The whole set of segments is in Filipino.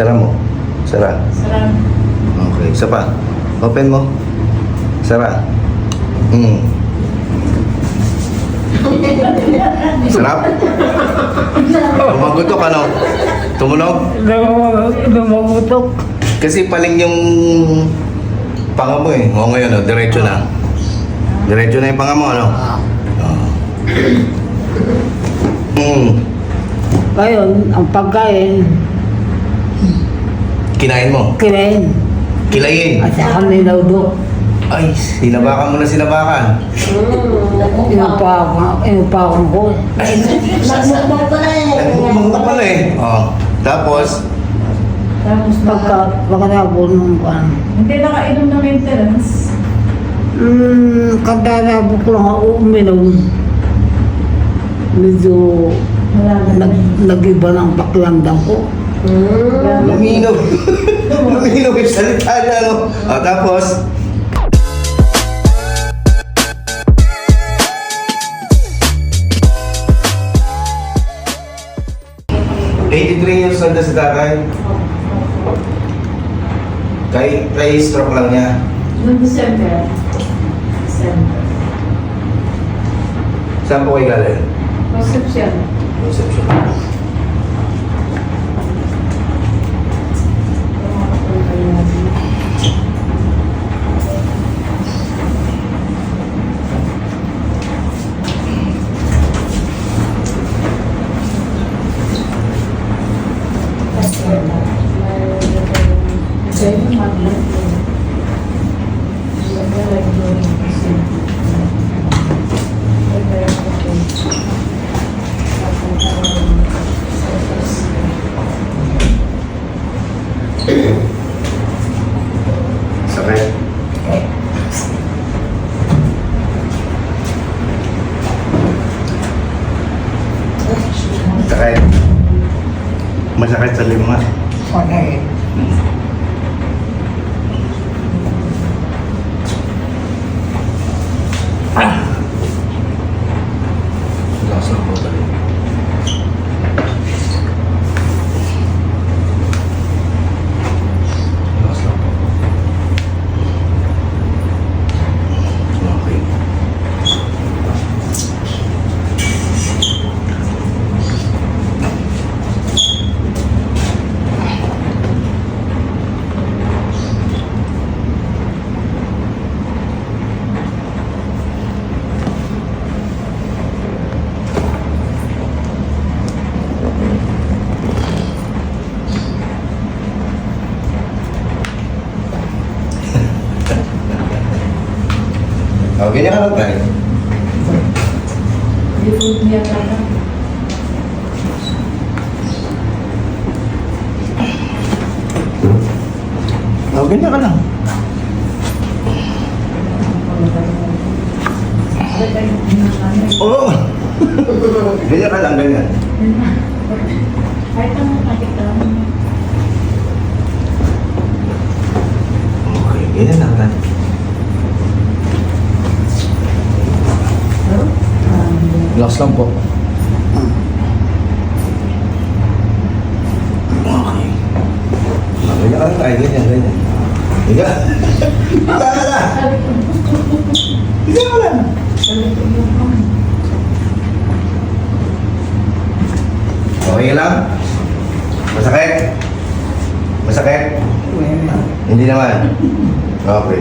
Sara mo. Sara. Sarap. Okay, isa pa. Open mo. Sara. Mm. Sarap. Tumagutok ano? Tumunog? Lumagutok. Kasi paling yung panga mo eh. O ngayon, oh, diretso na. Diretso na yung panga mo, ano? Oo. Mm. Ngayon, ang pagkain, Kinain mo. kinain. Kilayin. At saka nilawdo. Ay, sinabakan mo na sinabakan. Inupakan, inupakan ko. Nagmukbang pa na eh. Nagmumang ka pala eh. Oh. Tapos, Tapos Pagka, pagkatapos ng kan. Hindi nakainom ng maintenance. Hmm, kadalabo ko lang ako uminom. Medyo nag, nag-iba ng pakiramdam ko. Luminaw. luminaw yung salita niya, ano? Oh, tapos, Eighty-three years old na si tatay. Kay, kay stroke lang niya. Noong December. December. Saan po kayo galing? Concepcion. Conception. Masakit sa lima. Okay. Ka lang tayo. Oh, ganyan ka lang. Oo. Oh. ganyan ka lang, ganyan. Kahit ano nakita mo. Okay, ganyan lang tayo. Relax lang po. Okay. Ah, Ganyan ka lang tayo, ganyan, ganyan. Higa. Higa ka lang. Higa ka lang. Okay lang? Masakit? Masakit? Hindi naman. Okay.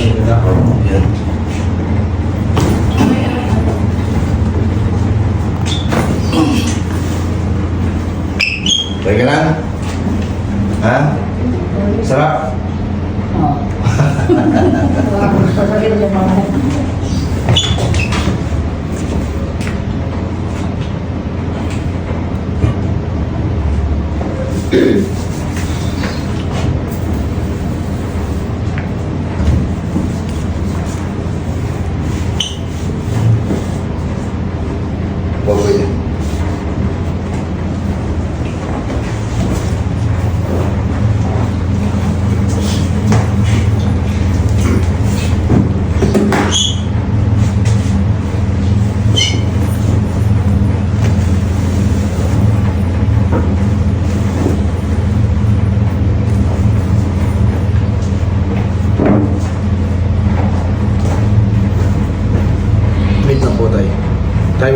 sila. Oh, yan. Teka lang. Ha? Sarap? Oo.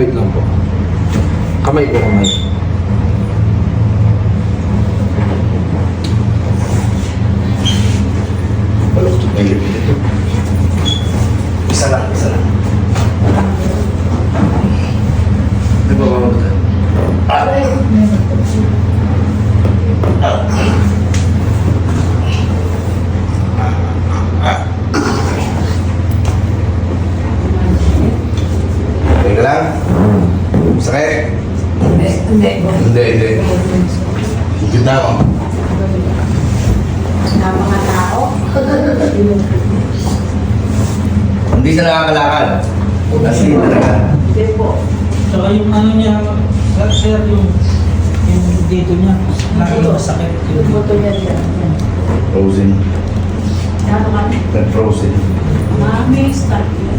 wait lang po. Kamay po kamay. Baluktot na yung lipid ito. Isa lang, isa lang. Ba ba tayo? Teka lang. Sakit. Hindi, hindi. Hindi, hindi. Higit na ako. Na mga tao. Hindi siya nakakalakad. Kasi talaga. Hindi po. Saka yung ano niya, sir, yung, yung dito niya, lagi masakit. Yung Yung, buto niya dyan. Frozen. Na mga Not frozen. mami, start yan.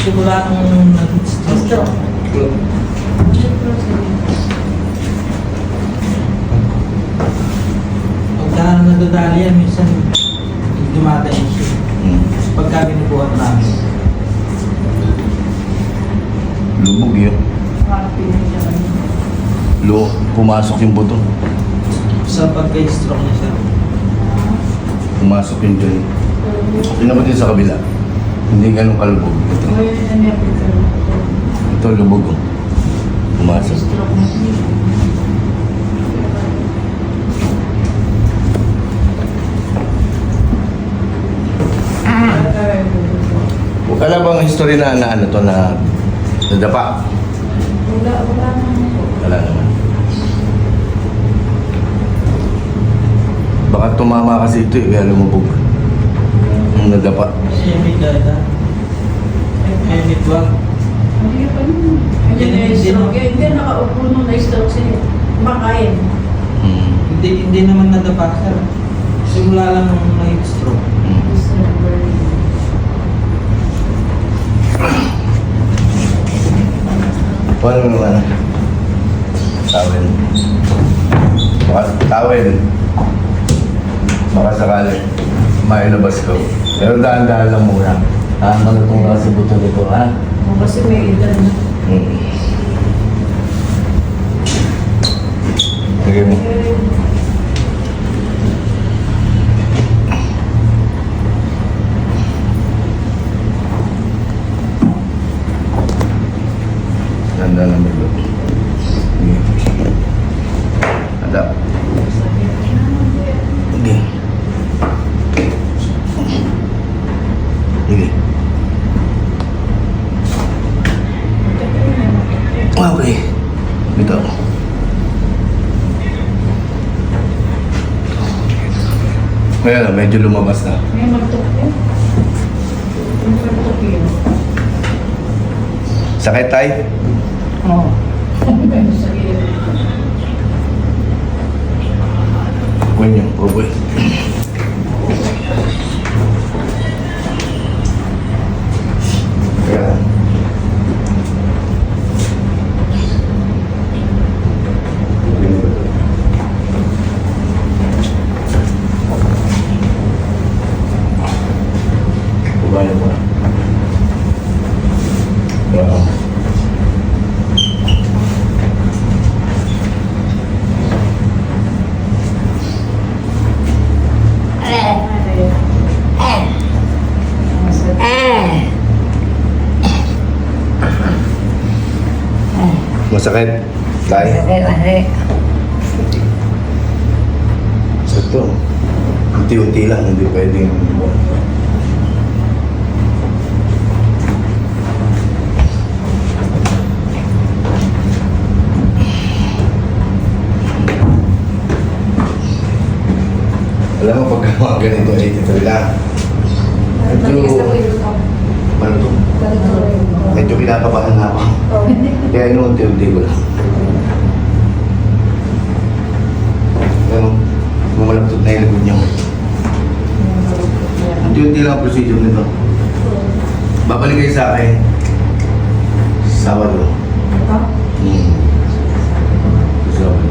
simula nung nag-stroke. Gusto. Pagka nadadali yan, minsan dumadayin siya. Hmm. Pagka binubuhat namin. Lubog yun. Lo, pumasok yung buto. Sa pagka-stroke niya siya. Pumasok yung dyan. Pinabot yun sa kabila. Hindi ganun kalubog. Ito, Ngayon na niya ito lubog. oh. Pumasok. Wala bang history na, na ano to na nadapa? Wala, wala naman. Wala naman. Baka tumama kasi ito eh, kaya lumubog. Ang nadapa. Semi-dada. Semi-12. Hindi pa yun. Hindi na yung stroke. yan. Hindi nakaupo nung na-stroke siya. Kumakain. Hmm. Hindi, hindi naman nadapa, sir. Simula lang nung nag-stroke. Hmm. December. Paano naman? Tawel. Baka tawel. Baka sakali. Mailabas ko. Pero daan-daan lang muna. Ah, malutong na kasi buto nito, ha? O, Kasi may edad na. Hmm. Sige mo. Ganda ng bilo. Sige. Na, medyo lumabas na. May magtok yun. Magtok yun. Sakit tayo? Oo. Sakit. Kunin yung uboy. masakit? Tay? Masakit, masakit. So unti-unti lang, hindi pwedeng Alam mo, pagka mga ganito, eh, 83 lang. Ito, To? Medyo kinakabahan na ako. Kaya inuunti-unti ko lang. Ano? Mamalaptot na yung likod niya. Unti-unti lang ang procedure nito. Babalik kayo sa akin. Sabado. Hmm. Sa Sabado.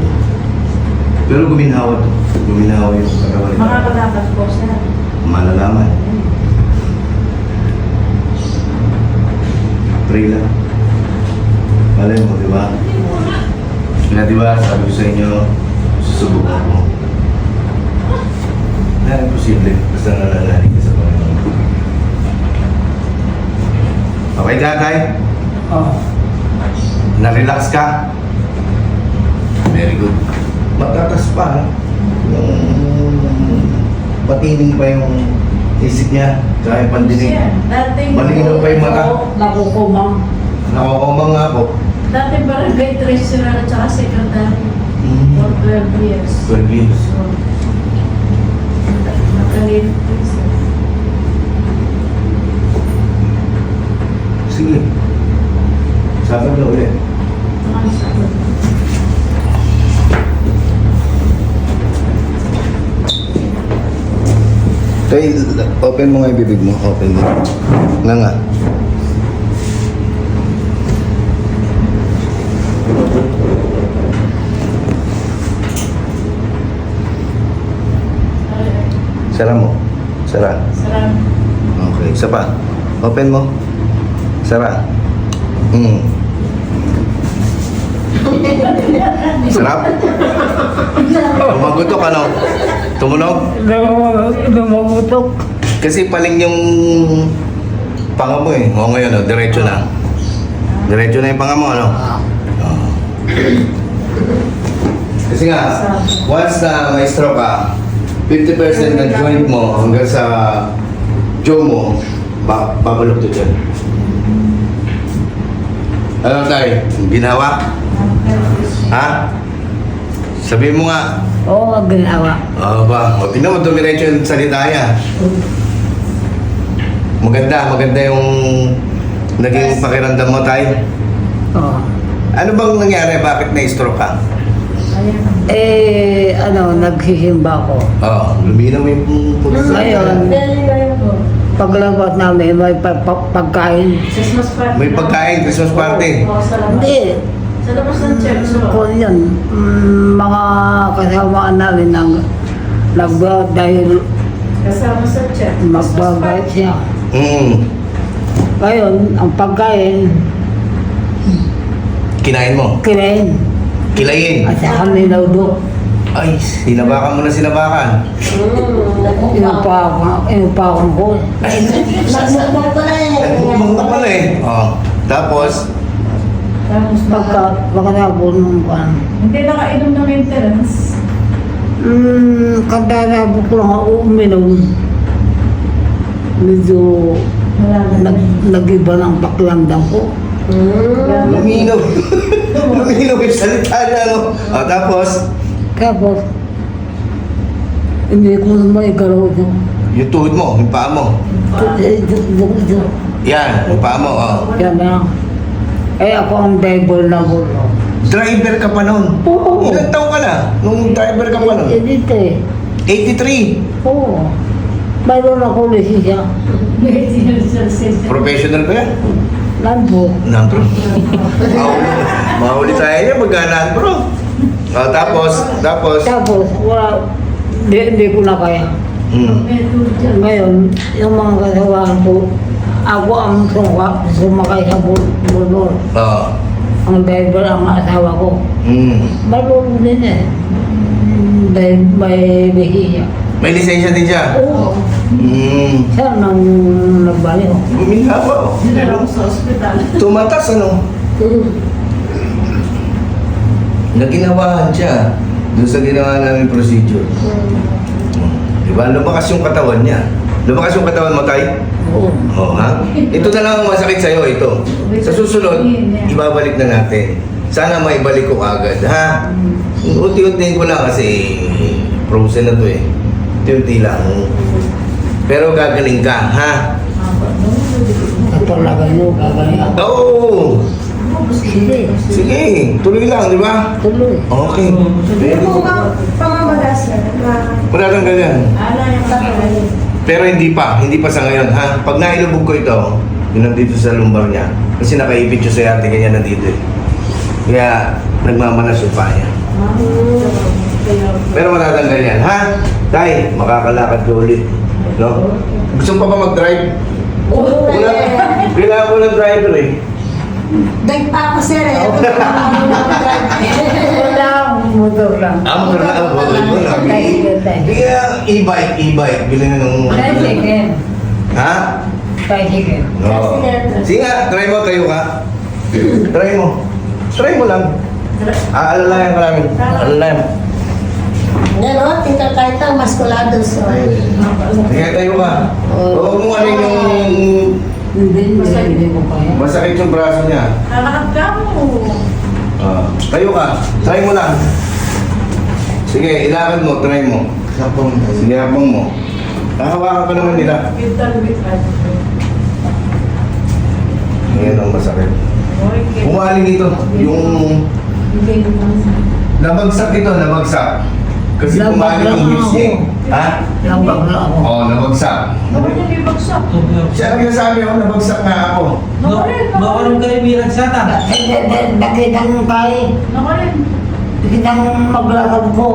Pero guminhawa to. Guminhawa yung katawan nito. Makakalakas po siya. Malalaman. Sa inyo, susubukan ko. Na imposible, basta nananalig ka sa Panginoon. Okay ka, Tay? Oo. Na-relax ka? Very good. Matatas pa? Yung patining pa yung isip niya, yung pandinig. Siya, dating... Malinaw pa yung mata. Nakukumang. Nakakumang nga po. Dating barangay treasurer at saka secretary for 12 years. 12 years. So, siya. Sige. Sabi na ulit. Tay, open mo nga yung bibig mo. Open mo. Nga nga. Sara mo. Sara. Sarap. Okay. Isa pa. Open mo. Sara. Mm. Sarap. Tumagutok ano? Tumunog? Lumagutok. Kasi paling yung panga mo eh. O ngayon, oh, diretso na. Diretso na yung panga mo, ano? Oo. Kasi nga, once na may stroke ka, 50% ng joint mo hanggang sa jaw mo, ba babalok to dyan. Ano tayo? Ginawa? Ha? Sabihin mo nga. Oo, ang ginawa. Oo ba? O, tingnan mo, dumiretso yung salita niya. Maganda, maganda yung naging pakiramdam mo, Tay. Oo. Ano bang nangyari? Bakit na-stroke ka? Eh, ano, nagsisimba ko. Oo, luminaw yung puso. Ngayon, paglabas namin, may pa- pa- pagkain. Christmas party. May pagkain, Christmas party. Oo, sa labas. Hindi, Sa labas ng church. ko oo. yun, mm, mga kasamaan namin nang nagba dahil Kasama sa church. Christmas magbabait party. siya. Mm. Ngayon, ang pagkain, Kinain mo. kinain. Kilayin. At saka nilaudok. Ay, sinabakan mo na sinabakan. Inupakan, inupakan ko. Nagmumang ka pala eh. Oo. Tapos, Tapos Pagka, baka, pagkatapos nung kan. hindi nakainom ng maintenance. Hmm, kadalabot ko lang ako uminom. Medyo nag, nag-iba ng pakiramdam ko. Luminaw. luminaw yung salita niya, no? O, tapos, Tapos, hindi ko naman igalaw ito. yung tuhod mo, yung paa mo. Yan, yung paa mo, oh. Yan na. Eh, ako ang driver na ko. Driver ka pa noon. Oo. Ilan taong ka na? Nung driver ka pa noon? Eh, dito eh. 83. Oo. Mayroon ako lisensya. Professional ba yan? Nandpo. Nandro. Mahuli, tayo yan, maghanaan bro. O, tapos, tapos, Tapos, wala, hindi, hindi ko na kaya. hmm. Ngayon, yung mga kasawahan ko, ako ang sumaka, sumakay sa bul- bulbul. Oo. Ang driver ang asawa ko. Hmm. Marunong din eh. Mm, Dahil may bihiya. May lisensya din siya. Oo. Hmm. Siya nang. Guminhawa, oh. Dinala ko sa ospital. Tumatas, ano? Naginawahan siya doon sa ginawa namin procedure. Diba? Lumakas yung katawan niya. Lumakas yung katawan mo, tay? Oo. Oo, ha? Ito na lang ang masakit sa'yo, ito. Sa susunod, ibabalik na natin. Sana maibalik ko agad, ha? Unti-unti ko lang kasi frozen na to eh. Unti-unti lang. Pero gagaling ka, ha? Talaga yun, gagaya. Oo! Sige, Sige, tuloy lang, di ba? tuloy. Okay. Hindi po ba pamamaga sir na Wala kang ganyan. Sakay? Pero hindi pa, hindi pa sa ngayon, ha? Pag nailubog ko ito, yun nandito sa lumbar niya. Kasi nakaipit siya sa yate, kanya nandito eh. Kaya nagmamanas yung paa niya. Pero matatanggal yan, ha? Tay, makakalakad ka ulit. No? Gusto mo pa ba mag-drive? Oo, Wala, kailangan ko ng driver eh. Dahil pa ako sir eh. Wala akong motor lang. Ah, motor na ako. Wala, wala. Kaya e-bike, e-bike. Bilhin na nung... Tricycle. Ha? Tricycle. No. Sige nga, try mo, tayo ka. Try mo. Try mo lang. Aalalayan ka namin. Aalalayan. Yan o, tita kahit ang maskulados. o. Sige, tayo ka. Huwag mo ano yung kaya. masakit yung braso niya. Ka mo. Ah, tayo ka. Try mo lang. Sige, ilakad mo, try mo. Sige, habang mo. Nakahawakan ka naman nila. Ngayon ang masakit. Okay. Umaling ito. Yung nabagsak ito, nabagsak. Kasi Nabagsak pumaling yung lang hips niya. eh. ako. Ha? Lambang lang ako. Oo, nabagsak. Bakit hindi bagsak? Siya ang sabi ako, nabagsak nga ako. Nakarin, Bakaroon kayo bilang sata. Nakitang tayo. Nakarin. Nakitang maglakad ko.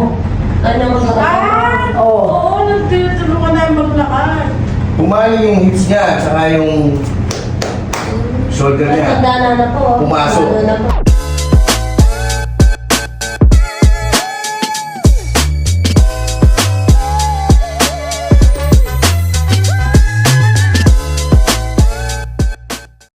Ano mo Ah! Oo. Oo, nagtutulungan na yung maglakad. Pumaling yung hips niya, at saka yung shoulder niya. Matanda na na po. Pumasok. Ano na po.